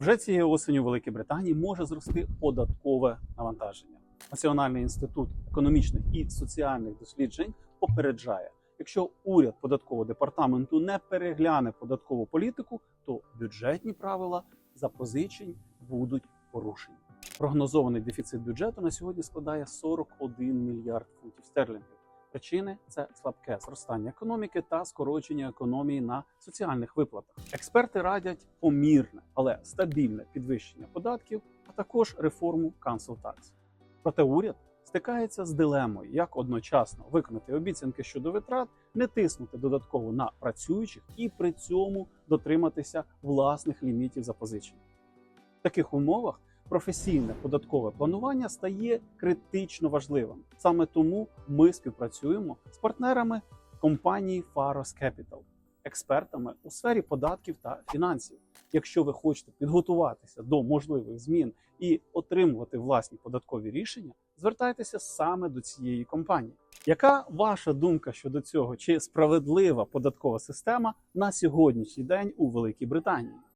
Вже цієї осені у Великій Британії може зрости податкове навантаження. Національний інститут економічних і соціальних досліджень попереджає, якщо уряд податкового департаменту не перегляне податкову політику, то бюджетні правила запозичень будуть порушені. Прогнозований дефіцит бюджету на сьогодні складає 41 мільярд фунтів стерлінгів. Причини це слабке зростання економіки та скорочення економії на соціальних виплатах. Експерти радять помірне, але стабільне підвищення податків, а також реформу Tax. Проте уряд стикається з дилемою, як одночасно виконати обіцянки щодо витрат, не тиснути додатково на працюючих і при цьому дотриматися власних лімітів запозичень. В таких умовах професійне податкове планування стає критично важливим. Саме тому ми співпрацюємо з партнерами компанії Faros Capital, експертами у сфері податків та фінансів. Якщо ви хочете підготуватися до можливих змін і отримувати власні податкові рішення, звертайтеся саме до цієї компанії. Яка ваша думка щодо цього? Чи справедлива податкова система на сьогоднішній день у Великій Британії?